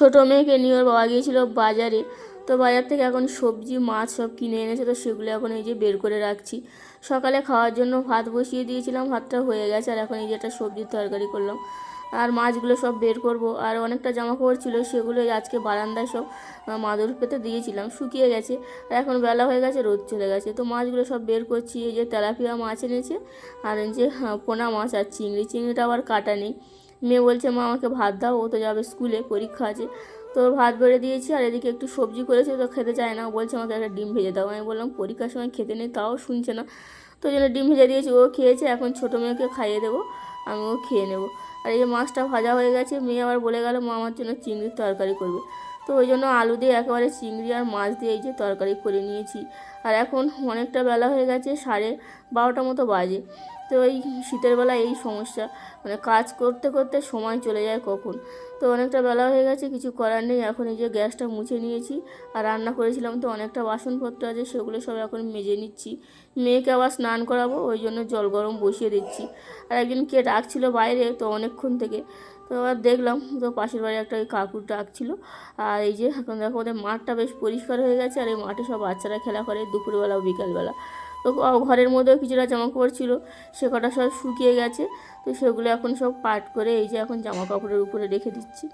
ছোটো মেয়েকে নিয়ে ওর বাবা গিয়েছিল বাজারে। তো বাজার থেকে এখন সবজি মাছ সব কিনে এনেছে তো সেগুলো এখন এই যে বের করে রাখছি। সকালে খাওয়ার জন্য ভাত বসিয়ে দিয়েছিলাম ভাতটা হয়ে গেছে আর এখন এই যে একটা সবজির তরকারি করলাম। আর মাছগুলো সব বের করব। আর অনেকটা জামা কাপড় ছিল সেগুলো আজকে বারান্দায় সব মাদুর পেতে দিয়েছিলাম শুকিয়ে গেছে। আর এখন বেলা হয়ে গেছে রোদ চলে গেছে। তো মাছগুলো সব বের করছি এই যে তেলাপিয়া মাছ এনেছে আর যে হ্যাঁ, পোনা মাছ আর চিংড়ি। চিংড়িটা আবার কাটা নেই। মেয়ে বলছে, মা, আমাকে ভাত দাও, ও তো যাবে স্কুলে, পরীক্ষা আছে। তো ভাত বেড়ে দিয়েছি, আর এদিকে একটু সবজি করেছে, তো খেতে চায় না। বলছে, আমাকে একটা ডিম ভেজে দাও। আমি বললাম, পরীক্ষার সময় খেতে নেই, তাও শুনছে না। তো জন্য ডিম ভেজে দিয়েছি, ও খেয়েছে, এখন ছোটো মেয়েকে খাইয়ে দেবো ও খেয়ে নেব। আর এই মাছটা ভাজা হয়ে গেছে, মেয়ে আবার বলে গেল, মা, আমার জন্য চিংড়ির তরকারি করবে। তো ওই জন্য আলু দিয়ে একেবারে চিংড়ি আর মাছ দিয়ে এই যে তরকারি করে নিয়েছি। আর এখন অনেকটা বেলা হয়ে গেছে, সাড়ে বারোটা মতো বাজে। তো এই শীতের বেলা এই সমস্যা মানে কাজ করতে করতে সময় চলে যায় কখন? তো অনেকটা বেলা হয়ে গেছে, কিছু করার নেই। এখন এই যে গ্যাসটা মুছে নিয়েছি আর রান্না করেছিলাম তো অনেকটা বাসনপত্র আছে, সেগুলো সব এখন মেজে নিচ্ছি। মেয়েকে আবার স্নান করাবো, ওই জন্য জল গরম বসিয়ে দিচ্ছি। আর একদিন কে ডাকছিল বাইরে তো অনেকক্ষণ থেকে। তো এবার দেখলাম তো পাশের বাড়ি একটা ওই কাকুর ডাকছিল আর এই যে এখন দেখো ওদের মাঠটা বেশ পরিষ্কার হয়ে গেছে আর এই মাঠে সব বাচ্চারা খেলা করে দুপুরবেলা ও বিকালবেলা। তো ঘরের মধ্যেও কিছুটা জামা কাপড় ছিল, সে কটা সব শুকিয়ে গেছে। তো সেগুলো এখন সব পাট করে এই যে এখন জামা কাপড়ের উপরে রেখে দিচ্ছি।